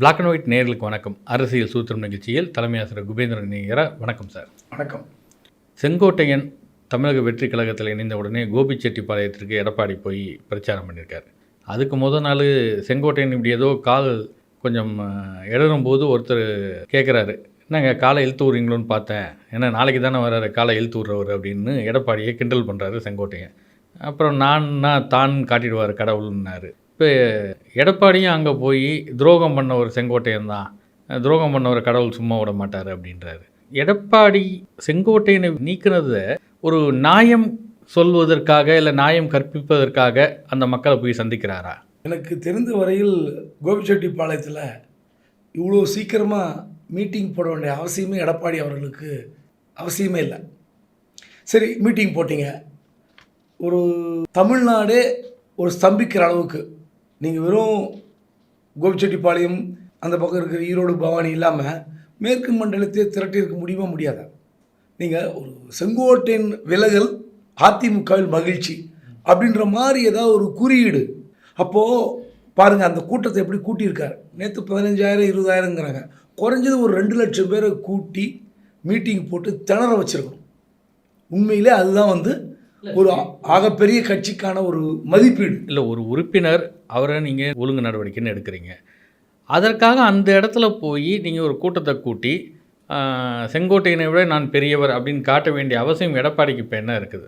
Black and white நேர்களுக்கு வணக்கம். அரசியல் சூத்திரம் நிகழ்ச்சியில் தலைமை ஆசிரியர் குபேந்திரன் நீங்கரா வணக்கம் சார். வணக்கம். செங்கோட்டையன் தமிழக வெற்றி கழகத்தில் இணைந்த உடனே கோபிச்செட்டிப்பாளையத்திற்கு எடப்பாடி போய் பிரச்சாரம் பண்ணியிருக்காரு. அதுக்கு முத நாள் செங்கோட்டையன் இப்படி ஏதோ கால் கொஞ்சம் இடறும் போது ஒருத்தர் கேட்குறாரு என்னங்க காலை இழுத்து விட்றீங்களோன்னு பார்த்தேன். ஏன்னா நாளைக்கு தானே வர்றாரு காலை இழுத்து விட்றவர் அப்படின்னு எடப்பாடியை கிண்டல் பண்ணுறாரு செங்கோட்டையன். அப்புறம் நான்னா தான் காட்டிடுவார் கடவுள்னாரு. இப்போ எடப்பாடியும் அங்கே போய் துரோகம் பண்ண ஒரு செங்கோட்டையன் தான். துரோகம் பண்ண ஒரு கடவுள் சும்மா விட மாட்டார் அப்படின்றாரு. எடப்பாடி செங்கோட்டையனை நீக்கினதை ஒரு நியாயம் சொல்வதற்காக இல்லை நியாயம் கற்பிப்பதற்காக அந்த மக்களை போய் சந்திக்கிறாரா? எனக்கு தெரிந்த வரையில் கோபிச்செட்டிப்பாளையத்தில் இவ்வளோ சீக்கிரமாக மீட்டிங் போட வேண்டிய அவசியமே எடப்பாடி அவர்களுக்கு அவசியமே இல்லை. சரி மீட்டிங் போட்டிங்க. ஒரு தமிழ்நாடே ஒரு ஸ்தம்பிக்கிற அளவுக்கு நீங்கள் வெறும் கோபிச்செட்டிப்பாளையம் அந்த பக்கம் இருக்கிற ஈரோடு பவானி இல்லாமல் மேற்கு மண்டலத்தை திரட்டியிருக்க முடியுமா முடியாதா? நீங்கள் ஒரு செங்கோட்டையின் விலகல் அதிமுகவில் மகிழ்ச்சி அப்படின்ற மாதிரி ஏதாவது ஒரு குறியீடு. அப்போது பாருங்கள் அந்த கூட்டத்தை எப்படி கூட்டியிருக்காரு? நேற்று பதினஞ்சாயிரம் இருபதாயிரங்கிறாங்க குறைஞ்சது ஒரு ரெண்டு லட்சம் பேரை கூட்டி மீட்டிங் போட்டு திணற வச்சுருக்கணும். உண்மையிலே அதுதான் வந்து ஒரு ஆகப்பெரிய கட்சிக்கான ஒரு மதிப்பீடு. இல்லை ஒரு உறுப்பினர் அவரை நீங்கள் ஒழுங்கு நடவடிக்கைன்னு எடுக்கிறீங்க. அதற்காக அந்த இடத்துல போய் நீங்கள் ஒரு கூட்டத்தை கூட்டி செங்கோட்டையனை விட நான் பெரியவர் அப்படின்னு காட்ட வேண்டிய அவசியம் எடப்பாடிக்கு இப்போ என்ன இருக்குது?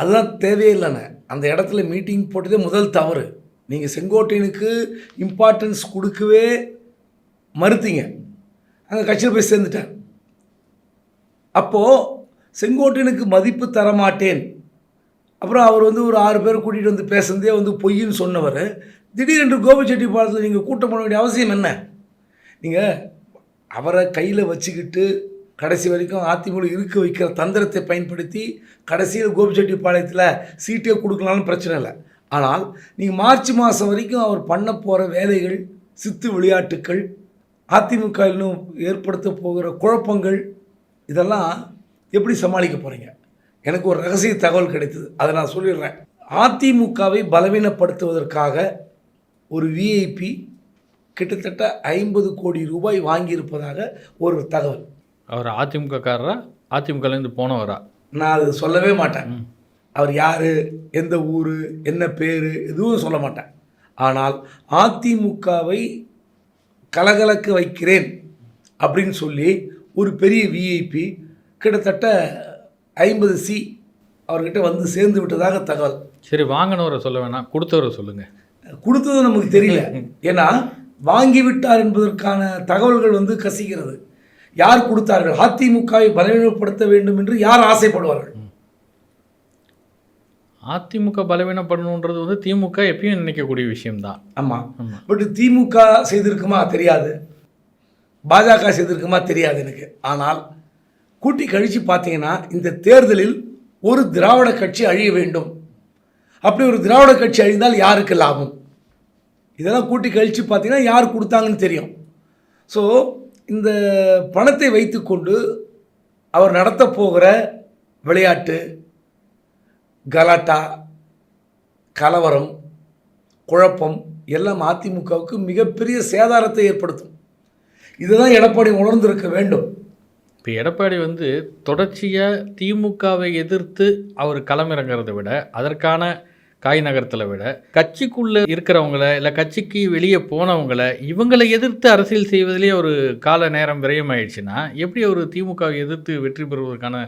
அதுதான் தேவையில்லைண்ணே. அந்த இடத்துல மீட்டிங் போட்டதே முதல் தவறு. நீங்கள் செங்கோட்டையனுக்கு இம்பார்ட்டன்ஸ் கொடுக்கவே மறுத்தீங்க. அங்கே கட்சியில் போய் சேர்ந்துட்டார். அப்போது செங்கோட்டனுக்கு மதிப்பு தர மாட்டேன் அப்புறம் அவர் வந்து ஒரு ஆறு பேர் கூட்டிகிட்டு வந்து பேசுனதே வந்து பொய்ன்னு சொன்னவர். திடீரென்று கோபிச்செட்டிப்பாளையத்தில் நீங்கள் கூட்டம் பண்ண வேண்டிய அவசியம் என்ன? நீங்கள் அவரை கையில் வச்சுக்கிட்டு கடைசி வரைக்கும் அதிமுக இருக்க வைக்கிற தந்திரத்தை பயன்படுத்தி கடைசியில் கோபிச்செட்டிப்பாளையத்தில் சீட்டே கொடுக்கலாம்னு பிரச்சனை இல்லை. ஆனால் நீங்கள் மார்ச் மாதம் வரைக்கும் அவர் பண்ண போகிற வேலைகள் சித்து விளையாட்டுக்கள் அதிமுக இன்னும் ஏற்படுத்த போகிற குழப்பங்கள் இதெல்லாம் எப்படி சமாளிக்க போகிறீங்க எனக்கு ஒரு ரகசிய தகவல் கிடைத்தது. அதை நான் சொல்லிடுறேன். அதிமுகவை பலவீனப்படுத்துவதற்காக ஒரு விஐபி கிட்டத்தட்ட ஐம்பது கோடி ரூபாய் வாங்கியிருப்பதாக ஒரு தகவல். அவர் அதிமுகக்காரரா? அதிமுகலேருந்து போனவரா? நான் அது சொல்லவே மாட்டேன். அவர் யார்? எந்த ஊர்? என்ன பேர்? எதுவும் சொல்ல மாட்டேன். ஆனால் அதிமுகவை கலகலக்க வைக்கிறேன் அப்படின்னு சொல்லி ஒரு பெரிய விஐபி கிட்டத்தட்ட ஐம்பது சி அவர்கிட்ட வந்து சேர்ந்து விட்டதாக தகவல். சரி வாங்கினவரை சொல்ல வேணாம் கொடுத்தவரை சொல்லுங்கள் கொடுத்தது நமக்கு தெரியல. ஏன்னா வாங்கி விட்டார் என்பதற்கான தகவல்கள் வந்து கசிகிறது. யார் கொடுத்தார்கள்? அதிமுகவை பலவீனப்படுத்த வேண்டும் என்று யார் ஆசைப்படுவார்கள்? அதிமுக பலவீனப்படணுன்றது வந்து திமுக எப்பயும் நினைக்கக்கூடிய விஷயம்தான். ஆமாம் பட் திமுக செய்திருக்குமா? தெரியாது. பாஜக செய்திருக்குமா? தெரியாது எனக்கு. ஆனால் கூட்டி கழித்து பார்த்தீங்கன்னா இந்த தேர்தலில் ஒரு திராவிட கட்சி அழிய வேண்டும். அப்படி ஒரு திராவிட கட்சி அழிந்தால் யாருக்கு லாபம்? இதெல்லாம் கூட்டி கழித்து பார்த்தீங்கன்னா யார் கொடுத்தாங்கன்னு தெரியும். ஸோ இந்த பணத்தை வைத்துக்கொண்டு அவர் நடத்த போகிற விளையாட்டு கலாட்டா கலவரம் குழப்பம் எல்லாம் அதிமுகவுக்கு மிகப்பெரிய சேதாரத்தை ஏற்படுத்தும். இதுதான் எடப்பாடி உணர்ந்திருக்க வேண்டும். இப்போ எடப்பாடி வந்து தொடர்ச்சியாக திமுகவை எதிர்த்து அவர் களமிறங்கிறத விட அதற்கான காய் நகரத்தில் விட கட்சிக்குள்ளே இருக்கிறவங்கள இல்லை கட்சிக்கு வெளியே போனவங்கள இவங்களை எதிர்த்து அரசியல் செய்வதிலேயே ஒரு கால நேரம் விரயமாயிடுச்சுன்னா எப்படி ஒரு திமுகவை எதிர்த்து வெற்றி பெறுவதற்கான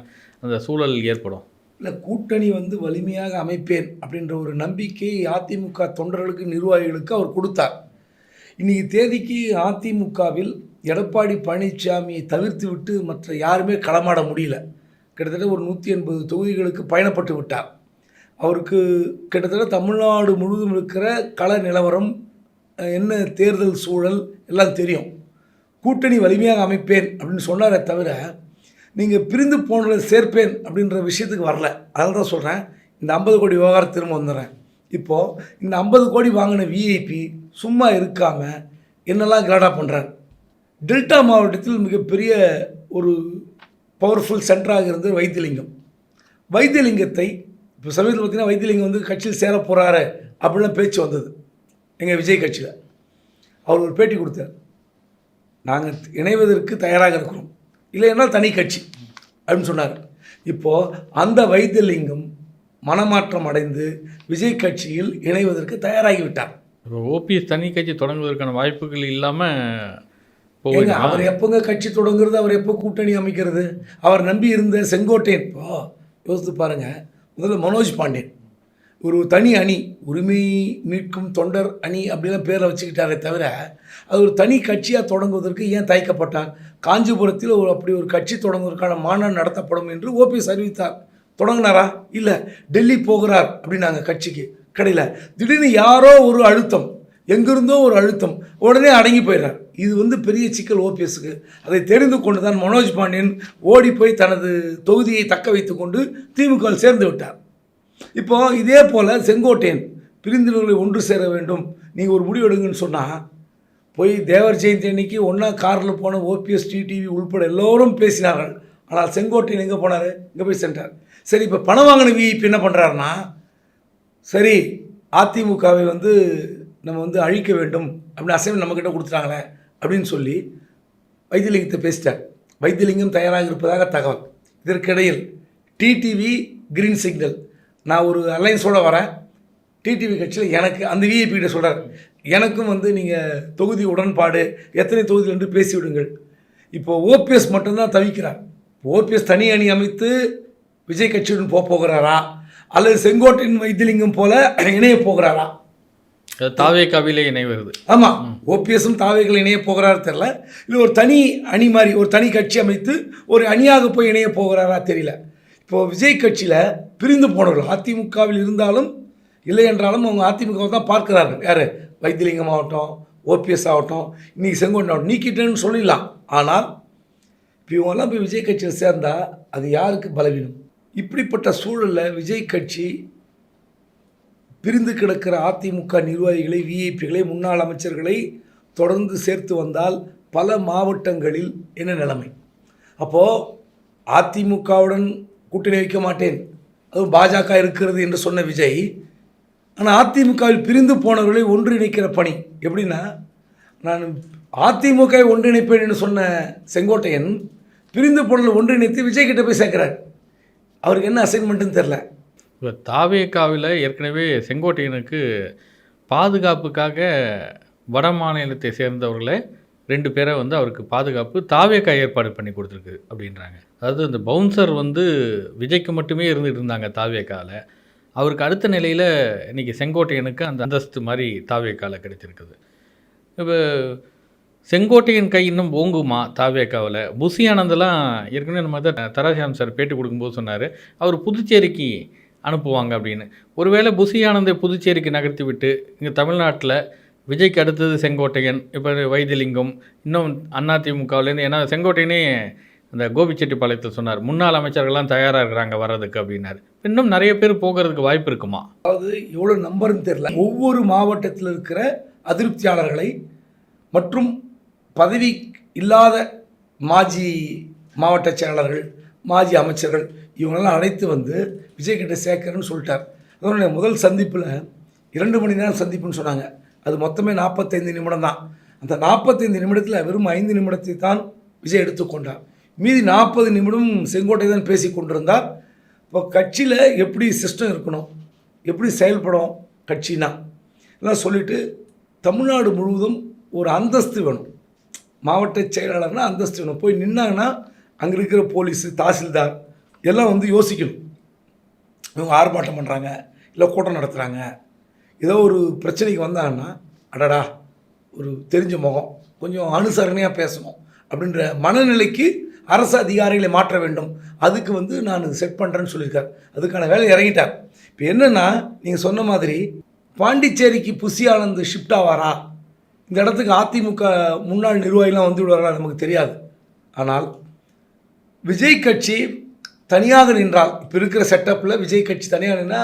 அந்த சூழல் ஏற்படும்? இல்லை கூட்டணி வந்து வலிமையாக அமைப்பேன் அப்படின்ற ஒரு நம்பிக்கை அதிமுக தொண்டர்களுக்கு நிர்வாகிகளுக்கு அவர் கொடுத்தார். இன்றைக்கி தேதிக்கு அதிமுகவில் எடப்பாடி பழனிசாமியை தவிர்த்து விட்டு மற்ற யாருமே களமாட முடியல. கிட்டத்தட்ட ஒரு நூற்றி எண்பது தொகுதிகளுக்கு பயணப்பட்டு விட்டார். அவருக்கு கிட்டத்தட்ட தமிழ்நாடு முழுவதும் இருக்கிற கள நிலவரம் என்ன தேர்தல் சூழல் எல்லாம் தெரியும். கூட்டணி வலிமையாக அமைப்பேன் அப்படின்னு சொன்னாரே தவிர நீங்கள் பிரிந்து போனதை சேர்ப்பேன் அப்படின்ற விஷயத்துக்கு வரல. அதனால தான் சொல்கிறேன் இந்த ஐம்பது கோடி விவகாரம் திரும்ப வந்துடுறேன். இப்போது இந்த ஐம்பது கோடி வாங்கின விஐபி சும்மா இருக்காமல் என்னெல்லாம் கிராடா பண்ணுறார் டெல்டா மாவட்டத்தில் மிகப்பெரிய ஒரு பவர்ஃபுல் சென்டராக இருந்தது வைத்தியலிங்கம் வைத்தியலிங்கத்தை இப்போ சமீபத்தில் பார்த்தீங்கன்னா வைத்தியலிங்கம் வந்து கட்சியில் சேர போகிறாரு அப்படிலாம் பேச்சு வந்தது. எங்கள் விஜய் கட்சியில். அவர் ஒரு பேட்டி கொடுத்தார். நாங்கள் இணைவதற்கு தயாராக இருக்கிறோம். இல்லைன்னா தனி கட்சி அப்படின்னு சொன்னார். இப்போது அந்த வைத்தியலிங்கம் மனமாற்றம் அடைந்து விஜய் கட்சியில் இணைவதற்கு தயாராகிவிட்டார் இப்போ ஓபிஎஸ் தனி கட்சி தொடங்குவதற்கான வாய்ப்புகள் இல்லாமல் ஏங்க அவர் எப்போங்க கட்சி தொடங்குறது அவர் எப்போ கூட்டணி அமைக்கிறது? அவர் நம்பி இருந்த செங்கோட்டையன் இப்போ யோசித்து பாருங்க. முதல்ல மனோஜ் பாண்டியன். ஒரு தனி அணி உரிமை மீட்கும் தொண்டர் அணி அப்படிலாம் பேரை வச்சுக்கிட்டாரே தவிர அது ஒரு தனி கட்சியாக தொடங்குவதற்கு ஏன் தயக்கப்பட்டார்? காஞ்சிபுரத்தில் ஒரு அப்படி ஒரு கட்சி தொடங்குவதற்கான மாநாடு நடத்தப்படும் என்று ஓபிஎஸ் அறிவித்தார். தொடங்கினாரா? இல்லை. டெல்லி போகிறார் அப்படின்னாங்க கட்சிக்கு. கடையில். திடீர்னு யாரோ ஒரு அழுத்தம். எங்கிருந்தோ ஒரு அழுத்தம். உடனே அடங்கி போயிடுறார். இது வந்து பெரிய சிக்கல் ஓபிஎஸ்க்கு. அதை தெரிந்து கொண்டு தான் மனோஜ் பாண்டியன் ஓடி போய் தனது தொகுதியை தக்க வைத்து கொண்டு திமுகவில் சேர்ந்து விட்டார். இப்போ இதே போல் செங்கோட்டையன் பிரிந்தினர்களை ஒன்று சேர வேண்டும். நீங்கள் ஒரு முடிவு எடுங்கன்னு சொன்னால் போய் தேவர் ஜெயந்தி அன்னைக்கு ஒன்றா காரில் போன ஓபிஎஸ் டிடிவி உள்பட எல்லோரும் பேசினார்கள். ஆனால் செங்கோட்டையன் எங்கே போனார்? இங்கே போய் சென்றார் சரி இப்போ பணம் வாங்கின விஐபி என்ன பண்ணுறாருன்னா சரி அதிமுகவை வந்து நம்ம வந்து அழிக்க வேண்டும் அப்படின்னு அசைவம் நம்மக்கிட்ட கொடுத்துட்டாங்களே அப்படின்னு சொல்லி வைத்தியலிங்கத்தை பேசிட்டார். வைத்தியலிங்கம் தயாராக இருப்பதாக தகவல். இதற்கிடையில் டிடிவி கிரீன் சிக்னல் நான் ஒரு அலைன்ஸோடு வரேன். டிடிவி கட்சியில் எனக்கு அந்த விஐபிகிட்ட சொல்கிறார் எனக்கும் வந்து நீங்கள் தொகுதி உடன்பாடு எத்தனை தொகுதி என்று பேசிவிடுங்கள். இப்போ ஓபிஎஸ் மட்டும்தான் தவிக்கிறார். ஓபிஎஸ் தனி அணி அமைத்து விஜய் கட்சியுடன் போக போகிறாரா? அல்லது செங்கோட்டையின் வைத்தியலிங்கம் போல இணைய போகிறாரா? தாவேக்காவிலே இணைவது. ஆமாம் ஓபிஎஸும் தாவைகள் இணைய போகிறாரு தெரில. இல்லை ஒரு தனி அணி மாதிரி ஒரு தனி கட்சி அமைத்து ஒரு அணியாக போய் இணைய போகிறாரா தெரியல. இப்போது விஜய் கட்சியில் பிரிந்து போனவர்கள் அதிமுகவில் இருந்தாலும் இல்லை என்றாலும் அவங்க அதிமுகவை தான் பார்க்கிறார்கள். யார்? வைத்தியலிங்கம் ஆகட்டும் ஓபிஎஸ் ஆகட்டும் இன்னைக்கு செங்கோட்டன் ஆகட்டும் நீக்கிட்டேன்னு சொல்லிடலாம். ஆனால் இப்போ இவங்கெல்லாம் போய் விஜய் கட்சியில் சேர்ந்தால் அது யாருக்கு பலவீனம்? இப்படிப்பட்ட சூழலில் விஜய் கட்சி பிரிந்து கிடக்கிற அதிமுக நிர்வாகிகளை விஐபிகளை முன்னாள் அமைச்சர்களை தொடர்ந்து சேர்த்து வந்தால் பல மாவட்டங்களில் என்ன நிலைமை? அப்போது அதிமுகவுடன் கூட்டணி வைக்க மாட்டேன். அதுவும் பாஜக இருக்கிறது என்று சொன்ன விஜய். ஆனால் அதிமுகவில் பிரிந்து போனவர்களை ஒன்றிணைக்கிற பணி. எப்படின்னா நான் அதிமுகவை ஒன்றிணைப்பேன் என்று சொன்ன செங்கோட்டையன் பிரிந்து போனவர்கள் ஒன்றிணைத்து விஜய் கிட்ட போய் சேர்க்குறார். அவருக்கு என்ன அசைன்மெண்ட்டுன்னு தெரில இப்போ தாவேக்காவில் ஏற்கனவே செங்கோட்டையனுக்கு பாதுகாப்புக்காக வட மாநிலத்தை சேர்ந்தவர்களை ரெண்டு பேரை வந்து அவருக்கு பாதுகாப்பு தாவேக்கா ஏற்பாடு பண்ணி கொடுத்துருக்கு அப்படின்றாங்க. அதாவது இந்த பவுன்சர் வந்து விஜய்க்கு மட்டுமே இருந்துகிட்டு இருந்தாங்க தாவேக்காவில் அவருக்கு அடுத்த நிலையில் இன்றைக்கி செங்கோட்டையனுக்கு அந்த அந்தஸ்து மாதிரி தாவேக்காவில் கிடைச்சிருக்குது இப்போ செங்கோட்டையன் கை இன்னும் ஓங்குமா தாவேக்காவில்? புசி ஆனந்தெல்லாம் ஏற்கனவே நம்ம தான் தராசியாம் சார் பேட்டி கொடுக்கும்போது சொன்னார். அவர் புதுச்சேரிக்கு அனுப்புவாங்க அப்படின்னு. ஒருவேளை புசி ஆனந்தை புதுச்சேரிக்கு நகர்த்தி விட்டு இங்கே தமிழ்நாட்டில் விஜய்க்கு அடுத்தது செங்கோட்டையன் இப்போ வைத்தியலிங்கம் இன்னும் அதிமுகவிலேருந்து ஏன்னா செங்கோட்டையனே அந்த கோபிச்செட்டிப்பாளையத்தில் சொன்னார் முன்னாள் அமைச்சர்கள்லாம் தயாராக இருக்கிறாங்க வர்றதுக்கு அப்படின்னாரு. இன்னும் நிறைய பேர் போகிறதுக்கு வாய்ப்பு இருக்குமா? அதாவது எவ்வளோ நம்பர்னு தெரில ஒவ்வொரு மாவட்டத்தில் இருக்கிற அதிருப்தியாளர்களை மற்றும் பதவி இல்லாத மாஜி மாவட்ட செயலாளர்கள் மாஜி அமைச்சர்கள் இவங்களெல்லாம் அழைத்து வந்து விஜய் கிட்ட சேர்க்கிறேன்னு சொல்லிட்டார். அதனுடைய முதல் சந்திப்பில் இரண்டு மணி நேரம் சந்திப்புன்னு சொன்னாங்க. அது மொத்தமே நாற்பத்தைந்து நிமிடம் தான். அந்த நாற்பத்தைந்து நிமிடத்தில் வெறும் ஐந்து நிமிடத்தை தான் விஜய் எடுத்துக்கொண்டார் மீதி நாற்பது நிமிடம் செங்கோட்டை தான் பேசி கொண்டிருந்தார். இப்போ கட்சியில் எப்படி சிஸ்டம் இருக்கணும்? எப்படி செயல்படும் கட்சினா எல்லாம் சொல்லிவிட்டு தமிழ்நாடு முழுவதும் ஒரு அந்தஸ்து வேணும். மாவட்ட செயலாளர்னா அந்தஸ்து வேணும். போய் நின்னாங்கன்னா அங்கே இருக்கிற போலீஸு தாசில்தார் எல்லாம் வந்து யோசிக்கணும். இவங்க ஆர்ப்பாட்டம் பண்ணுறாங்க இல்லை கூட்டம் நடத்துகிறாங்க ஏதோ ஒரு பிரச்சனைக்கு வந்தாங்கன்னா அடடா ஒரு தெரிஞ்ச முகம் கொஞ்சம் அனுசரணையாக பேசணும் அப்படின்ற மனநிலைக்கு அரசு அதிகாரிகளை மாற்ற வேண்டும். அதுக்கு வந்து நான் செட் பண்ணுறேன்னு சொல்லியிருக்கார். அதுக்கான வேலை இறங்கிட்டார் இப்போ என்னென்னா நீங்கள் சொன்ன மாதிரி பாண்டிச்சேரிக்கு புசி ஆனந்த் ஷிஃப்ட் ஆவாரா? இந்த இடத்துக்கு அதிமுக முன்னாள் நிர்வாகிலாம் வந்து விடுவாரா நமக்கு தெரியாது. ஆனால் விஜய் கட்சி தனியாக நின்றால் இப்போ இருக்கிற செட்டப்பில் விஜய் கட்சி தனியாக நின்னா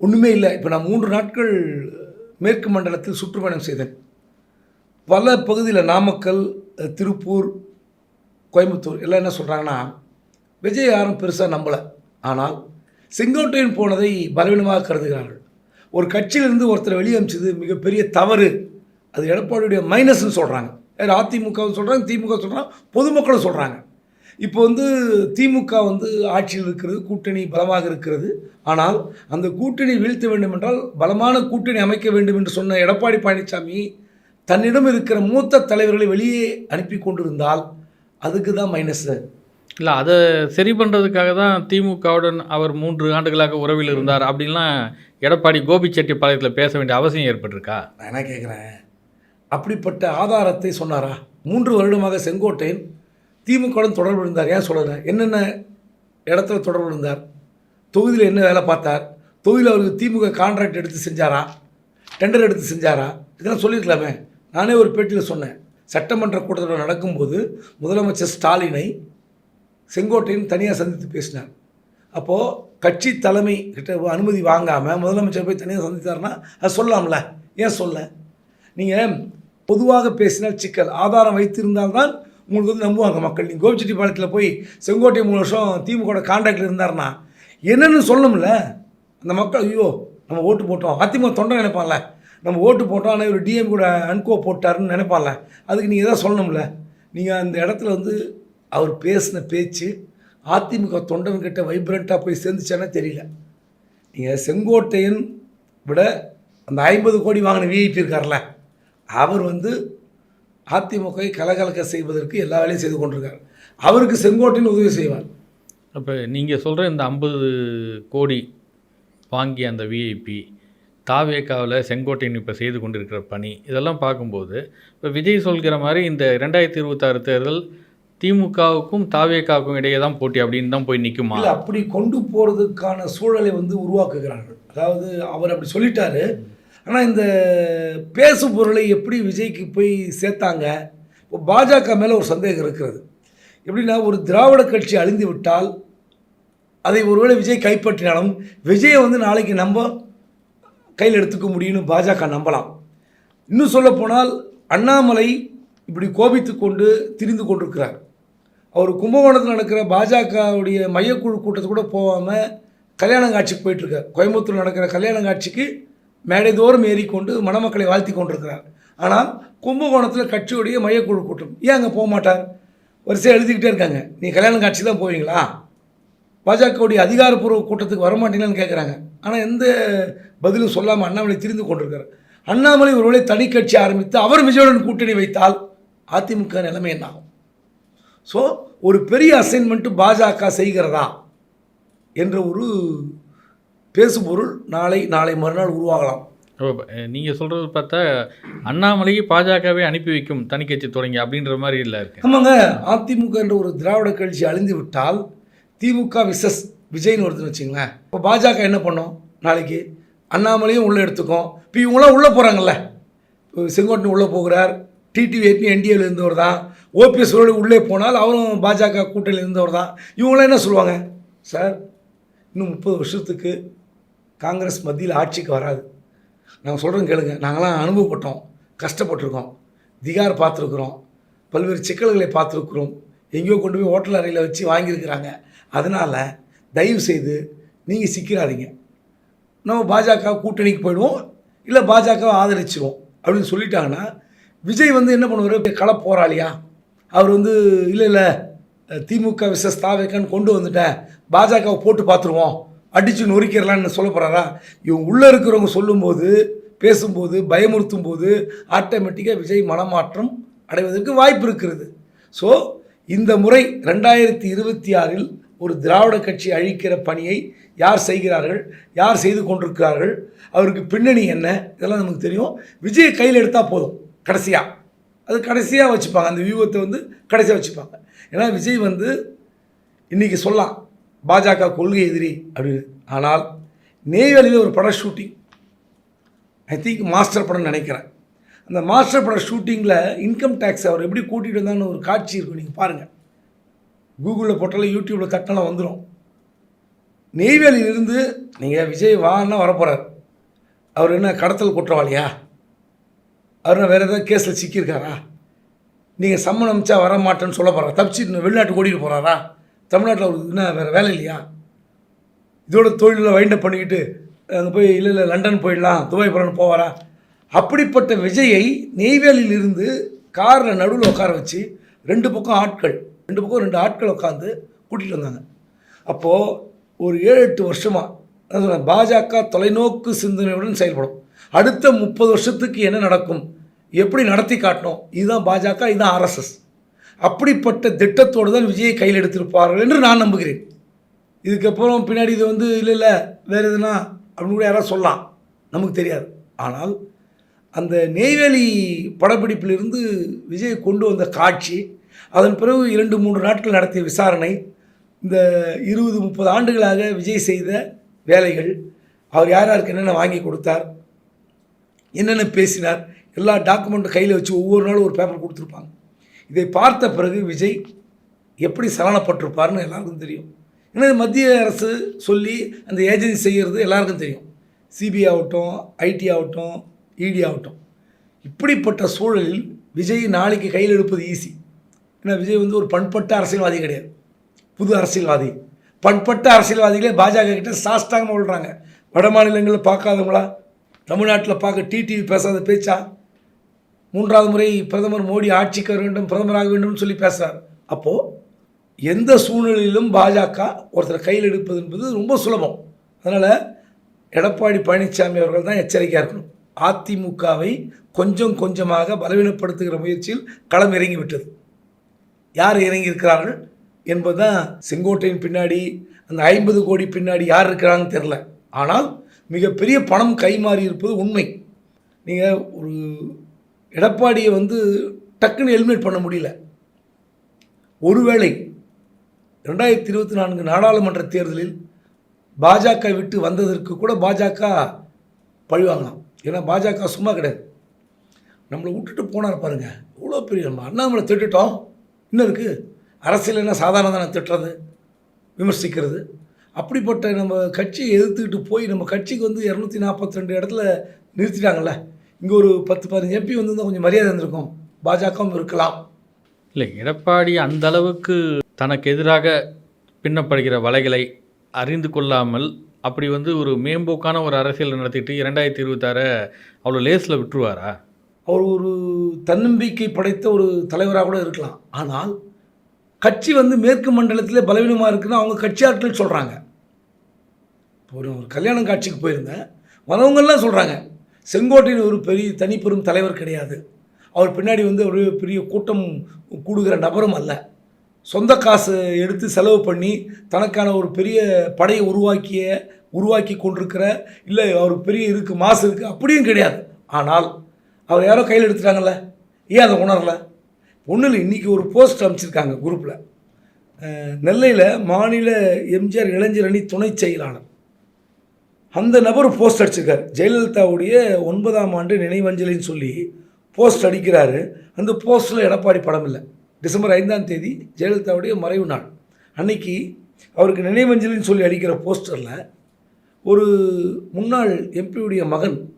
ஒன்றுமே இல்லை. இப்போ நான் மூன்று நாட்கள் மேற்கு மண்டலத்தில் சுற்றுப்பயணம் செய்தேன். பல பகுதியில் நாமக்கல் திருப்பூர் கோயம்புத்தூர் எல்லாம் என்ன சொல்கிறாங்கன்னா விஜய் யாரும் பெருசாக நம்பலை. ஆனால் செங்கோட்டையன் போனதை பலவீனமாக கருதுகிறார்கள். ஒரு கட்சியிலிருந்து ஒருத்தரை வெளியே அமிச்சது மிகப்பெரிய தவறு. அது எடப்பாடியுடைய மைனஸ்னு சொல்கிறாங்க அதிமுகவும் சொல்கிறாங்க திமுக சொல்கிறாங்க பொதுமக்களும் சொல்கிறாங்க இப்போ வந்து திமுக வந்து ஆட்சியில் இருக்கிறது கூட்டணி பலமாக இருக்கிறது. ஆனால் அந்த கூட்டணி வீழ்த்த வேண்டும் என்றால் பலமான கூட்டணி அமைக்க வேண்டும் என்று சொன்ன எடப்பாடி பழனிசாமி தன்னிடம் இருக்கிற மூத்த தலைவர்களை வெளியே அனுப்பி கொண்டிருந்தால் அதுக்கு தான் மைனஸு இல்லை அதை சரி பண்ணுறதுக்காக தான் திமுகவுடன் அவர் மூன்று ஆண்டுகளாக உறவில் இருந்தார் அப்படின்லாம் எடப்பாடி கோபிச்செட்டிப்பாளையத்தில் பேச வேண்டிய அவசியம் ஏற்பட்டிருக்கா? நான் என்ன கேட்குறேன் அப்படிப்பட்ட ஆதாரத்தை சொன்னாரா? மூன்று வருடமாக செங்கோட்டையன் திமுகவுடன் தொடர்பு இருந்தார். ஏன் சொல்கிறேன் என்னென்ன இடத்துல தொடர்பு இருந்தார்? தொகுதியில் என்ன வேலை பார்த்தார்? தொகுதியில் அவருக்கு திமுக கான்ட்ராக்ட் எடுத்து செஞ்சாரா? டெண்டர் எடுத்து செஞ்சாரா? இதெல்லாம் சொல்லியிருக்கலாமே. நானே ஒரு பேட்டியில் சொன்னேன். சட்டமன்ற கூட்டத்தொடர் நடக்கும்போது முதலமைச்சர் ஸ்டாலினை செங்கோட்டையன் தனியாக சந்தித்து பேசினார். அப்போது கட்சி தலைமை கிட்ட அனுமதி வாங்காமல் முதலமைச்சர் போய் தனியாக சந்தித்தார்னா அது சொல்லலாம்ல. ஏன் சொல்ல? நீங்கள் பொதுவாக பேசினால் சிக்கல். ஆதாரம் வைத்திருந்தால்தான் உங்களுக்கு வந்து நம்புவாங்க மக்கள். நீங்கள் கோபிச்செட்டிப்பாளையத்தில் போய் செங்கோட்டை மூணு வருஷம் திமுக கான்டாக்டில் இருந்தார்னா என்னென்னு சொல்லணும்ல? அந்த மக்கள் ஐயோ நம்ம ஓட்டு போட்டோம். அதிமுக தொண்டை நினைப்பான்ல. நம்ம ஓட்டு போட்டோம் ஆனால் இவர் டிஎம் கூட அன்கோ போட்டாருன்னு நினைப்பான்ல. அதுக்கு நீங்கள் எதாவது சொல்லணும்ல? நீங்கள் அந்த இடத்துல வந்து அவர் பேசின பேச்சு அதிமுக தொண்டன்கிட்ட வைப்ரண்ட்டாக போய் சேர்ந்துச்சானே தெரியல. நீங்கள் செங்கோட்டையன் விட அந்த ஐம்பது கோடி வாங்கின விஐபி இருக்கார்ல அவர் வந்து அதிமுகவை கலகலக்க செய்வதற்கு எல்லா வேலையும் செய்து கொண்டிருக்கார். அவருக்கு செங்கோட்டையன் உதவி செய்வார். அப்போ நீங்கள் சொல்கிற இந்த ஐம்பது கோடி வாங்கிய அந்த விஐபி தாவேக்காவில் செங்கோட்டையன் இப்போ செய்து கொண்டிருக்கிற பணி இதெல்லாம் பார்க்கும்போது இப்போ விஜய் சொல்கிற மாதிரி இந்த ரெண்டாயிரத்தி இருபத்தாறு தேர்தல் திமுகவுக்கும் தாவேக்காவுக்கும் இடையே தான் போட்டி அப்படின்னு தான் போய் நிற்குமா இல்லை அப்படி கொண்டு போகிறதுக்கான சூழலை வந்து உருவாக்குகிறார்கள். அதாவது அவர் அப்படி சொல்லிட்டாரு. ஆனால் இந்த பேசு பொருளை எப்படி விஜய்க்கு போய் சேர்த்தாங்க? இப்போ பாஜக மேலே ஒரு சந்தேகம் இருக்கிறது. எப்படின்னா ஒரு திராவிட கட்சி அழிந்து விட்டால் அதை ஒருவேளை விஜய் கைப்பற்றினாலும் விஜயை வந்து நாளைக்கு நம்ம கையில் எடுத்துக்க முடியும்னு பாஜக நம்பலாம். இன்னும் சொல்லப்போனால் அண்ணாமலை இப்படி கோபித்து கொண்டு திரிந்து கொண்டிருக்கிறார். அவர் கும்பகோணத்தில் நடக்கிற பாஜகவுடைய மையக்குழு கூட்டத்துக்கு கூட போகாமல் கல்யாண காட்சிக்கு போயிட்டுருக்கார் கோயம்புத்தூர் நடக்கிற கல்யாண காட்சிக்கு மேடைதோறும் ஏறிக்கொண்டு மணமக்களை வாழ்த்தி கொண்டிருக்கிறார். ஆனால் கும்பகோணத்தில் கட்சியுடைய மையக்குழு கூட்டம். ஏன் அங்கே போக மாட்டார்? வரிசையாக எழுதிக்கிட்டே இருக்காங்க. நீ கல்யாண காட்சி தான் போவீங்களா? பாஜகவுடைய அதிகாரப்பூர்வ கூட்டத்துக்கு வரமாட்டீங்களான்னு கேட்குறாங்க ஆனால் எந்த பதிலும் சொல்லாமல் அண்ணாமலை திரிந்து கொண்டிருக்கார். அண்ணாமலை ஒருவேளை தனி கட்சி ஆரம்பித்து அவர் விஜயுடன் கூட்டணி வைத்தால் அதிமுக நிலைமை என்ன ஆகும்? ஸோ ஒரு பெரிய அசைன்மெண்ட்டு பாஜக செய்கிறதா? என்ற ஒரு பேசுபொருள் நாளை நாளை மறுநாள் உருவாகலாம். நீங்கள் சொல்கிறது பார்த்தா அண்ணாமலை பாஜகவே அனுப்பி வைக்கும் தனி கட்சி தொடங்கி அப்படின்ற மாதிரி இல்லை இருக்கு. ஆமாங்க அதிமுக என்ற ஒரு திராவிட கட்சி அழிந்து விட்டால் திமுக விசஸ் விஜய்னு வருதுன்னு வச்சுங்களேன். இப்போ பாஜக என்ன பண்ணோம்? நாளைக்கு அண்ணாமலையும் உள்ளே எடுத்துக்கும். இப்போ இவங்களாம் உள்ளே போகிறாங்கல்ல இப்போ செங்கோட்டன் உள்ளே போகிறார் டிடிவி ஏற்கனவே என்டிஏவில் இருந்தவர் தான். ஓபிஎஸ் உள்ளே போனால் அவரும் பாஜக கூட்டணியில் இருந்தவர் தான். இவங்களாம் என்ன சொல்லுவாங்க? சார் இன்னும் முப்பது வருஷத்துக்கு காங்கிரஸ் மத்தியில் ஆட்சிக்கு வராது. நாங்கள் சொல்கிறோம் கேளுங்க. நாங்களாம் அனுபவப்பட்டோம். கஷ்டப்பட்டிருக்கோம். திகார் பார்த்துருக்குறோம். பல்வேறு சிக்கல்களை பார்த்துருக்குறோம். எங்கேயோ கொண்டு போய் ஹோட்டல் அறையில் வச்சு வாங்கியிருக்கிறாங்க. அதனால் தயவு செய்து நீங்கள் சிக்கிறாதீங்க நம்ம பாஜக கூட்டணிக்கு போயிடுவோம். இல்லை பாஜகவை ஆதரிச்சிருவோம். அப்படின்னு சொல்லிட்டாங்கன்னா விஜய் வந்து என்ன பண்ணுவார்? கள போராளியா அவர் வந்து இல்லை இல்லை திமுக விசஸ் தாவேக்கான்னு கொண்டு வந்துட்டேன். பாஜகவை போட்டு பார்த்துருவோம். அடித்து நொறுக்கிறலான்னு சொல்ல போகிறாரா இவங்க உள்ளே இருக்கிறவங்க சொல்லும்போது பேசும்போது பயமுறுத்தும் போது ஆட்டோமேட்டிக்காக விஜய் மனமாற்றம் அடைவதற்கு வாய்ப்பு இருக்கிறது. ஸோ இந்த முறை ரெண்டாயிரத்தி இருபத்தி ஆறில் ஒரு திராவிட கட்சி அழிக்கிற பணியை யார் செய்கிறார்கள் யார் செய்து கொண்டிருக்கிறார்கள் அவருக்கு பின்னணி என்ன இதெல்லாம் நமக்கு தெரியும். விஜய் கையில் எடுத்தால் போதும் கடைசியாக அது கடைசியாக வச்சுப்பாங்க அந்த வியூகத்தை வந்து கடைசியாக வச்சுப்பாங்க. ஏன்னா விஜய் வந்து இன்றைக்கி சொல்லலாம் பாஜக கொள்கை எதிரி அப்படின்னு ஆனால் நெய்வேலியில் ஒரு பட ஷூட்டிங் ஐ திங்க் மாஸ்டர் படம் நினைக்கிறேன். அந்த மாஸ்டர் பட ஷூட்டிங்கில் இன்கம் டேக்ஸ் அவர் எப்படி கூட்டிகிட்டு வந்தான்னு ஒரு காட்சி இருக்கும். நீங்கள் பாருங்கள் கூகுளில் போட்டாலும் யூடியூப்பில் தட்டினாலும் வந்துடும் நெய்வேலியிலிருந்து நீங்கள் விஜய் வான்னா வரப்போகிறார் அவர் என்ன கடத்தல் குற்றவாளியா? அவர் என்ன வேறு ஏதாவது கேஸில் சிக்கியிருக்காரா? நீங்கள் சம்மன் அமிச்சா வர மாட்டேன்னு சொல்ல போகிறார் தப்பிச்சு வெளிநாட்டு ஓடிட்டு போகிறாரா தமிழ்நாட்டில் அவருக்கு என்ன வேறு வேலை இல்லையா? இதோட தொழிலில் வைண்டப் பண்ணிக்கிட்டு அங்கே போய் இல்லை இல்லை லண்டன் போயிடலாம் துபாய் போகலான்னு போவாரா? அப்படிப்பட்ட விஜயை நெய்வேலியிலிருந்து காரில் நடுவில் உட்கார வச்சு ரெண்டு பக்கம் ஆட்கள் ரெண்டு பக்கம் ரெண்டு ஆட்கள் உட்காந்து கூட்டிகிட்டு வந்தாங்க. அப்போது ஒரு ஏழு எட்டு வருஷமாக பாஜக தொலைநோக்கு சிந்தனையுடன் செயல்படும். அடுத்த முப்பது வருஷத்துக்கு என்ன நடக்கும்? எப்படி நடத்தி காட்டணும்? இதுதான் பாஜக இதுதான் ஆர்எஸ்எஸ் அப்படிப்பட்ட திட்டத்தோடு தான் விஜயை கையில் எடுத்திருப்பார்கள் என்று நான் நம்புகிறேன். இதுக்கப்புறம் பின்னாடி இது வந்து இல்லை இல்லை வேறு எதுனா? அப்படின்னு கூட யாராவது சொல்லலாம். நமக்கு தெரியாது. ஆனால் அந்த நெய்வேலி படப்பிடிப்பிலிருந்து விஜய் கொண்டு வந்த காட்சி அதன் பிறகு இரண்டு மூன்று நாட்கள் நடத்திய விசாரணை இந்த இருபது முப்பது ஆண்டுகளாக விஜய் செய்த வேலைகள் அவர் யார் யாருக்கு என்னென்ன வாங்கி கொடுத்தார் என்னென்ன பேசினார் எல்லா டாக்குமெண்ட்டும் கையில் வச்சு ஒவ்வொரு நாளும் ஒரு பேப்பர் கொடுத்துருப்பாங்க. இதை பார்த்த பிறகு விஜய் எப்படி சலனப்பட்டிருப்பார்னு எல்லாருக்கும் தெரியும். ஏன்னா மத்திய அரசு சொல்லி அந்த ஏஜென்சி செய்கிறது எல்லாருக்கும் தெரியும். சிபிஐ ஆகட்டும் ஐடி ஆகட்டும் இடி ஆகட்டும். இப்படிப்பட்ட சூழலில் விஜய் நாளைக்கு கையில் எடுப்பது ஈஸி ஏன்னா விஜய் வந்து ஒரு பண்பட்ட அரசியல்வாதி கிடையாது. புது அரசியல்வாதி. பண்பட்ட அரசியல்வாதிகளே பாஜக கிட்ட சாஸ்தாங்கமாக சொல்கிறாங்க வட மாநிலங்களில் பார்க்காதவங்களா? தமிழ்நாட்டில் பார்க்க டிடிவி பேசாத பேச்சா? மூன்றாவது முறை பிரதமர் மோடி ஆட்சிக்கு வர வேண்டும் பிரதமராக வேண்டும்னு சொல்லி பேசுகிறார் அப்போது எந்த சூழ்நிலையிலும் பாஜக ஒருத்தர் கையில் எடுப்பது என்பது ரொம்ப சுலபம். அதனால் எடப்பாடி பழனிசாமி அவர்கள் தான் எச்சரிக்கையாக இருக்கணும். அதிமுகவை கொஞ்சம் கொஞ்சமாக பலவீனப்படுத்துகிற முயற்சியில் களம் இறங்கிவிட்டது. யார் இறங்கியிருக்கிறார்கள் என்பது தான் செங்கோட்டையின் பின்னாடி அந்த ஐம்பது கோடி பின்னாடி யார் இருக்கிறாங்கன்னு தெரில ஆனால் மிகப்பெரிய பணம் கைமாறி இருப்பது உண்மை. நீங்கள் ஒரு எடப்பாடியை வந்து டக்குன்னு எலிமினேட் பண்ண முடியல. ஒருவேளை ரெண்டாயிரத்தி இருபத்தி நான்கு நாடாளுமன்ற தேர்தலில் பாஜக விட்டு வந்ததற்கு கூட பாஜக பழிவாங்கலாம் ஏன்னா பாஜக சும்மா கிடையாது. நம்மளை விட்டுட்டு போனார் பாருங்கள் இவ்வளோ பெரிய நம்ம அண்ணாமலை திட்டுட்டோம். இன்னும் இருக்குது அரசியல் என்ன சாதாரண தானே திட்டுறது விமர்சிக்கிறது. அப்படிப்பட்ட நம்ம கட்சியை எதிர்த்துக்கிட்டு போய் நம்ம கட்சிக்கு வந்து இரநூத்தி நாற்பத்தி ரெண்டு இடத்துல நிறுத்திட்டாங்கல்ல. இங்கே ஒரு பத்து பதினஞ்சு எம்பி வந்து கொஞ்சம் மரியாதை இருந்திருக்கும். பாஜகவும் இருக்கலாம். இல்லை எடப்பாடி அந்த அளவுக்கு தனக்கு எதிராக பின்னப்படுகிற வலைகளை அறிந்து கொள்ளாமல் அப்படி வந்து ஒரு மேம்போக்கான ஒரு அரசியல் நடத்திட்டு இரண்டாயிரத்தி இருபத்தாறை அவ்வளோ லேஸில் விட்டுருவாரா? அவர் ஒரு தன்னம்பிக்கை படைத்த ஒரு தலைவராக கூட இருக்கலாம். ஆனால் கட்சி வந்து மேற்கு மண்டலத்தில் பலவீனமாக இருக்குன்னு அவங்க கட்சி ஆட்கள் சொல்கிறாங்க ஒரு ஒரு கல்யாணம் காட்சிக்கு போயிருந்தேன். வரவங்கெல்லாம் சொல்கிறாங்க செங்கோட்டையின் ஒரு பெரிய தனிப்பெரும் தலைவர் கிடையாது. அவர் பின்னாடி வந்து ஒரு பெரிய கூட்டம் கூடுகிற நபரும் அல்ல. சொந்த காசு எடுத்து செலவு பண்ணி தனக்கான ஒரு பெரிய படையை உருவாக்கிய உருவாக்கி கொண்டிருக்கிற இல்லை அவர் பெரிய இருக்குது மாசு இருக்குது அப்படியும் கிடையாது. ஆனால் அவர் யாரோ கையில் எடுத்துட்டாங்கல்ல? ஏன் அதை உணரல? ஒன்றும் இல்லை இன்றைக்கி ஒரு போஸ்ட் அமைச்சிருக்காங்க குரூப்பில் நெல்லையில் மாநில எம்ஜிஆர் இளைஞர் அணி துணை செயலாளர். அந்த நபர் போஸ்ட் அடிச்சிருக்காரு. ஜெயலலிதாவுடைய ஒன்பதாம் ஆண்டு நினைவஞ்சலின்னு சொல்லி போஸ்ட் அடிக்கிறாரு. அந்த போஸ்ட்டில் எடப்பாடி படம் இல்லை. டிசம்பர் ஐந்தாம் தேதி ஜெயலலிதாவுடைய மறைவு நாள். அன்னைக்கு அவருக்கு நினைவஞ்சலின்னு சொல்லி அடிக்கிற போஸ்டரில் ஒரு முன்னாள் எம்பியுடைய மகன்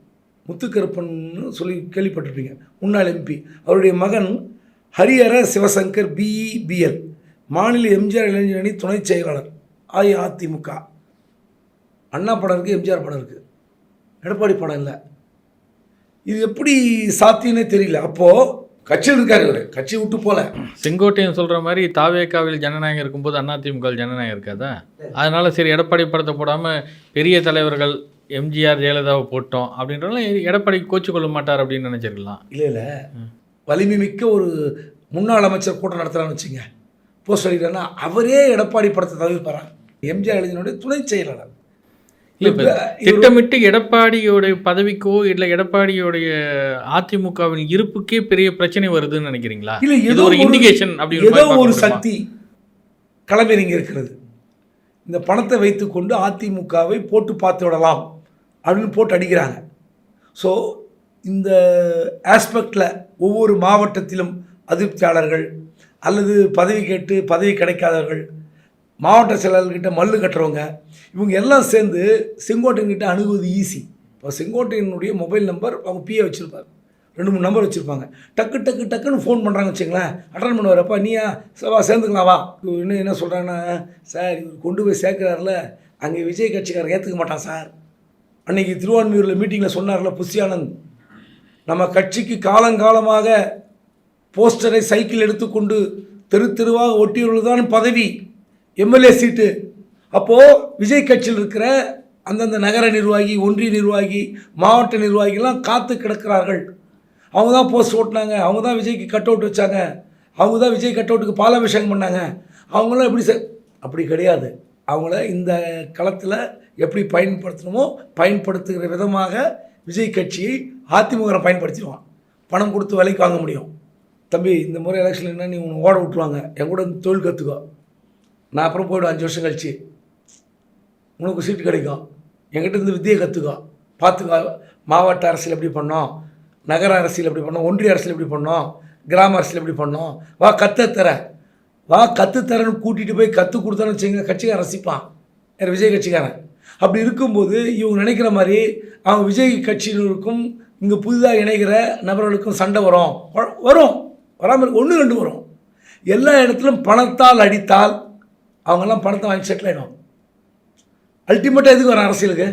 முத்துக்கருப்பன்னு சொல்லி கேள்விப்பட்டிருப்பீங்க. முன்னாள் எம்பி அவருடைய மகன் ஹரிஹர சிவசங்கர் பிஇபிஎல் மாநில எம்ஜிஆர் இளைஞர் அணி செயலாளர் அஇஅதிமுக. அண்ணா படம் இருக்குது எம்ஜிஆர் படம் இருக்குது எடப்பாடி படம் இல்லை. இது எப்படி சாத்தியம்னே தெரியல. அப்போது கட்சியில் இருக்காரு இவர். கட்சி விட்டு போல. செங்கோட்டையன் சொல்கிற மாதிரி தாவேக்காவில் ஜனநாயகம் இருக்கும்போது அதிமுக ஜனநாயகம் இருக்காதா? அதனால சரி எடப்பாடி படத்தை போடாமல் பெரிய தலைவர்கள் எம்ஜிஆர் ஜெயலலிதாவை போட்டோம் அப்படின்றலாம் எடப்பாடி கோச்சு கொள்ள மாட்டார் அப்படின்னு நினச்சிருக்கலாம். இல்லை இல்லை. வலிமை மிக்க ஒரு முன்னாள் அமைச்சர் கூட்டம் நடத்துகிறான்னு வச்சுங்க. போஸ்ட் அடிக்கிறாருன்னா அவரே எடப்பாடி படத்தை தவிர்ப்பாரா? எம்ஜிஆர் இளைஞனுடைய துணை செயலாளர். திட்டமிட்டு எடப்பாடியோடைய பதவிக்கோ இல்லை எடப்பாடியோடைய அதிமுகவின் இருப்புக்கே பெரிய பிரச்சனை வருதுன்னு நினைக்கிறீங்களா? இல்லை இது ஏதோ ஒரு இண்டிகேஷன் அப்படின்னு ஏதோ ஒரு சக்தி களமிறங்கி இருக்கிறது. இந்த பணத்தை வைத்துக்கொண்டு அதிமுகவை போட்டு பார்த்து விடலாம் அப்படின்னு போட்டு அடிக்கிறாங்க. ஸோ இந்த ஆஸ்பெக்டில் ஒவ்வொரு மாவட்டத்திலும் அதிருப்தியாளர்கள் அல்லது பதவி கேட்டு பதவி கிடைக்காதவர்கள் மாவட்ட செயலாளர்கிட்ட மல்லு கட்டுறவங்க இவங்க எல்லாம் சேர்ந்து செங்கோட்டையன்கிட்ட அணுகுவது ஈஸி இப்போ செங்கோட்டையனுடைய மொபைல் நம்பர் அவங்க பிஏ வச்சுருப்பார் ரெண்டு மூணு நம்பர் வச்சுருப்பாங்க. டக்கு டக்கு டக்குன்னு ஃபோன் பண்ணுறாங்க வச்சுங்களேன் அட்டன் பண்ணுவாரப்பா நீயா? சவா சேர்ந்துக்கலாம் வா. இன்னும் என்ன சொல்கிறாங்கன்னா சார் இவர் கொண்டு போய் சேர்க்குறாருல அங்கே விஜய் கட்சிக்காரர் ஏற்றுக்க மாட்டான் சார். அன்றைக்கி திருவான்மையூரில் மீட்டிங்கில் சொன்னார்ல புஷ்யானந்த் நம்ம கட்சிக்கு காலங்காலமாக போஸ்டரை சைக்கிள் எடுத்துக்கொண்டு தெரு தெருவாக ஒட்டியவர்கள் தான் பதவி. MLA seat. அப்போது விஜய் கட்சியில் இருக்கிற அந்தந்த நகர நிர்வாகி ஒன்றிய நிர்வாகி மாவட்ட நிர்வாகிலாம் காத்து கிடக்கிறார்கள். அவங்க தான் போஸ்ட் ஓட்டினாங்க. அவங்க தான் விஜய்க்கு கட் அவுட் வச்சாங்க. அவங்க தான் விஜய் கட் அவுட்டுக்கு பாலாபிஷேகம் பண்ணாங்க. அவங்களாம் எப்படி செ அப்படி கிடையாது. அவங்கள இந்த களத்தில் எப்படி பயன்படுத்தணுமோ பயன்படுத்துகிற விதமாக விஜய் கட்சியை அதிமுக பயன்படுத்திடுவான். பணம் கொடுத்து விலைக்கு வாங்க முடியும். தம்பி இந்த முறை எலெக்ஷன் என்ன நீ உன்னை ஓட விட்டுருவாங்க? என் கூட தொழில் கற்றுக்கோ நான் அப்புறம் போய்டும் அஞ்சு வருஷம் கழிச்சு. உனக்கு சீட்டு கிடைக்கும். என்கிட்ட இருந்து வித்தியை கற்றுக்கோ பார்த்துக்கோ. மாவட்ட அரசியல் எப்படி பண்ணோம்? நகர அரசியல் எப்படி பண்ணோம்? ஒன்றிய அரசியல் எப்படி பண்ணோம்? கிராம அரசியல் எப்படி பண்ணோம்? வா கற்றுத்தர வா கற்றுத்தரன்னு கூட்டிகிட்டு போய் கற்றுக் கொடுத்தான்னு வச்சுங்க கட்சிக்காரன் ரசிப்பான். யார் விஜய் கட்சிக்காரன்? அப்படி இருக்கும்போது இவங்க நினைக்கிற மாதிரி அவங்க விஜய் கட்சியினருக்கும் இங்கே புதிதாக இணைகிற நபர்களுக்கும் சண்டை வரும். வரும். வராமல் ஒன்று ரெண்டு வரும். எல்லா இடத்துலையும் பணத்தால் அடித்தால் அவங்கெல்லாம் பணத்தை வாங்கி செட்டில் ஆகிடும் அல்டிமேட்டாக எதுக்கு வர அரசியலுக்கு?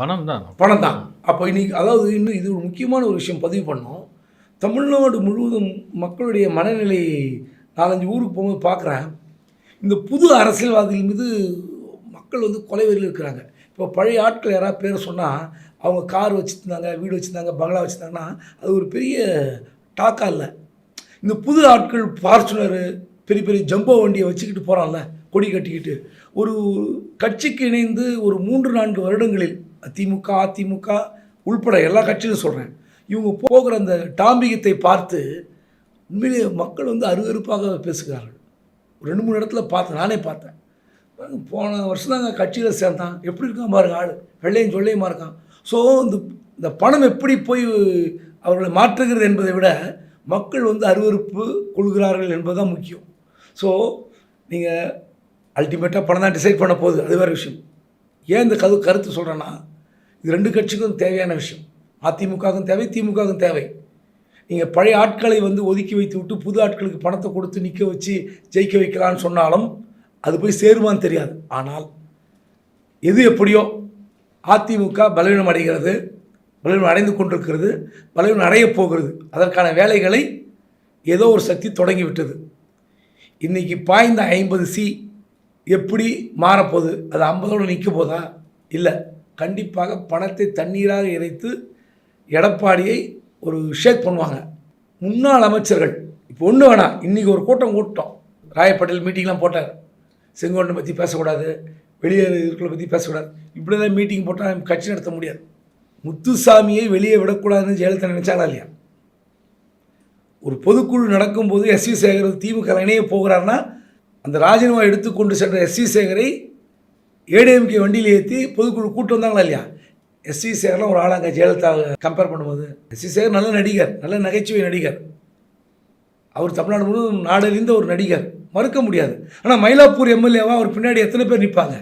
பணம் தான் பணம் தான் அப்போ இன்னைக்கு அதாவது இன்னும் இது ஒரு முக்கியமான ஒரு விஷயம் பதிவு பண்ணோம். தமிழ்நாடு முழுவதும் மக்களுடைய மனநிலை நாலஞ்சு ஊருக்கு போகும்போது பார்க்குறேன் இந்த புது அரசியல்வாதிகள் மீது மக்கள் வந்து கொலைவெறியில் இருக்கிறாங்க. இப்போ பழைய ஆட்கள் யாராவது பேர் சொன்னால் அவங்க கார் வச்சுருந்தாங்க வீடு வச்சுருந்தாங்க பங்களா வச்சுருந்தாங்கன்னா அது ஒரு பெரிய டாக்கா இல்லை. இந்த புது ஆட்கள் ஃபார்ச்சுனரு பெரிய பெரிய ஜம்போ வண்டியை வச்சுக்கிட்டு போகிறான்ல கொடி கட்டிக்கிட்டு ஒரு கட்சிக்கு இணைந்து ஒரு மூன்று நான்கு வருடங்களில் திமுக அதிமுக உள்பட எல்லா கட்சியிலும் சொல்கிறேன் இவங்க போகிற அந்த டாம்பிகத்தை பார்த்து உண்மையிலேயே மக்கள் வந்து அருவருப்பாக பேசுகிறார்கள். ஒரு ரெண்டு மூணு இடத்துல பார்த்தேன் நானே பார்த்தேன். போன வருஷம் தாங்க கட்சியில் சேர்ந்தான். எப்படி இருக்கான் பாருங்க ஆள். வெள்ளையும் சொல்லையுமா இருக்கான். ஸோ இந்த இந்த பணம் எப்படி போய் அவர்களை மாற்றுகிறது என்பதை விட மக்கள் வந்து அருவருப்பு கொள்கிறார்கள் என்பதுதான் முக்கியம். ஸோ நீங்கள் அல்டிமேட்டாக பணம் தான் டிசைட் பண்ண போகுது. அது வேறு விஷயம். ஏன் இந்த கது கருத்து சொல்கிறேன்னா இது ரெண்டு கட்சிக்கும் தேவையான விஷயம். அதிமுகவுக்கும் தேவை திமுகவுக்கும் தேவை. நீங்கள் பழைய ஆட்களை வந்து ஒதுக்கி வைத்து விட்டு புது ஆட்களுக்கு பணத்தை கொடுத்து நிற்க வச்சு ஜெயிக்க வைக்கலான்னு சொன்னாலும் அது போய் சேருமான்னு தெரியாது. ஆனால் எது எப்படியோ அதிமுக பலவீனம் அடைகிறது பலவீனம் அடைந்து கொண்டிருக்கிறது பலவீனம் அடையப் போகிறது. அதற்கான வேலைகளை ஏதோ ஒரு சக்தி தொடங்கி விட்டது. பாய்ந்த ஐம்பது சி எப்படி மாறப்போகுது? அது ஐம்பதோடு நிற்க போதா இல்லை. கண்டிப்பாக பணத்தை தண்ணீராக இறைத்து எடப்பாடியை ஒரு ஷேக் பண்ணுவாங்க. முன்னாள் அமைச்சர்கள். இப்போ ஒன்று வேணாம் இன்றைக்கி ஒரு கூட்டம் கூட்டம். ராயப்பட்டேல் மீட்டிங்லாம் போட்டார். செங்கோட்டை பற்றி பேசக்கூடாது. வெளியே இருக்கிற பற்றி பேசக்கூடாது. இப்படிலாம் மீட்டிங் போட்டால் கட்சி நடத்த முடியாது. முத்துசாமியை வெளியே விடக்கூடாதுன்னு ஜெயலலிதா நினச்சாங்களா இல்லையா? ஒரு பொதுக்குழு நடக்கும்போது எஸ்வி சேகர் திமுக இணைய போகிறாருன்னா அந்த ராஜினாமா எடுத்துக்கொண்டு சென்ற எஸ்வி சேகரை ஏடிஎம்கே வண்டியில் ஏற்றி பொதுக்குழு கூட்டு வந்தாங்களா இல்லையா? எஸ்வி சேகர்லாம் ஒரு ஆளாங்க ஜெயலலிதாவை கம்பேர் பண்ணும்போது எஸ்வி சேகர் நல்ல நடிகர் நல்ல நகைச்சுவை நடிகர். அவர் தமிழ்நாடு முழுவதும் நாடறிந்த ஒரு நடிகர். மறுக்க முடியாது. ஆனால் மயிலாப்பூர் எம்எல்ஏவாக அவர் பின்னாடி எத்தனை பேர் நிற்பாங்க?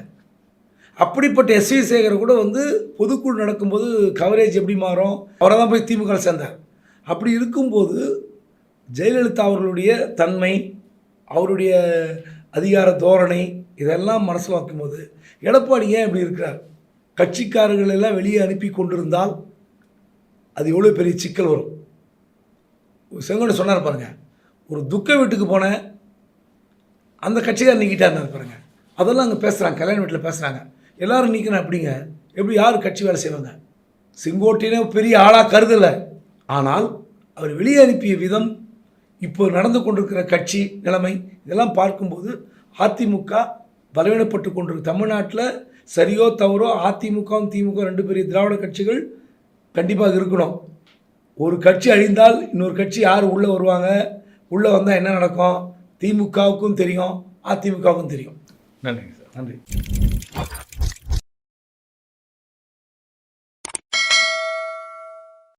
அப்படிப்பட்ட எஸ்வி சேகர் கூட வந்து பொதுக்குழு நடக்கும்போது கவரேஜ் எப்படி மாறும்? அவரை தான் போய் திமுக சேர்ந்தார். அப்படி இருக்கும்போது ஜெயலலிதா அவர்களுடைய தன்மை அவருடைய அதிகார தோரணை இதெல்லாம் மனசில் வைக்கும்போது எடப்பாடி ஏன் இப்படி இருக்கிறார்? கட்சிக்காரர்கள் எல்லாம் வெளியே அனுப்பி கொண்டிருந்தால் அது எவ்வளோ பெரிய சிக்கல் வரும். செங்கோடு சொன்னார் பாருங்கள் ஒரு துக்க வீட்டுக்கு போனேன் அந்த கட்சிக்காரர் நீக்கிட்டாருனார் பாருங்கள் அதெல்லாம் அங்கே பேசுகிறாங்க கல்யாண வீட்டில் பேசுகிறாங்க எல்லோரும் நீக்கணும் அப்படிங்க எப்படி யார் கட்சி வேலை செய்வாங்க? செங்கோட்டையினே பெரிய ஆளாக கருதலை. ஆனால் அவர் வெளியே அனுப்பிய விதம் இப்போ நடந்து கொண்டிருக்கிற கட்சி நிலைமை இதெல்லாம் பார்க்கும்போது அதிமுக பலவீனப்பட்டு கொண்டிருக்கு. தமிழ்நாட்டில் சரியோ தவறோ அதிமுகவும் திமுக ரெண்டு பெரிய திராவிட கட்சிகள் கண்டிப்பாக இருக்கணும். ஒரு கட்சி அழிந்தால் இன்னொரு கட்சி யார் உள்ளே வருவாங்க? உள்ளே வந்தால் என்ன நடக்கும்? திமுகவுக்கும் தெரியும் அதிமுகவுக்கும் தெரியும். நன்றிங்க சார். நன்றி.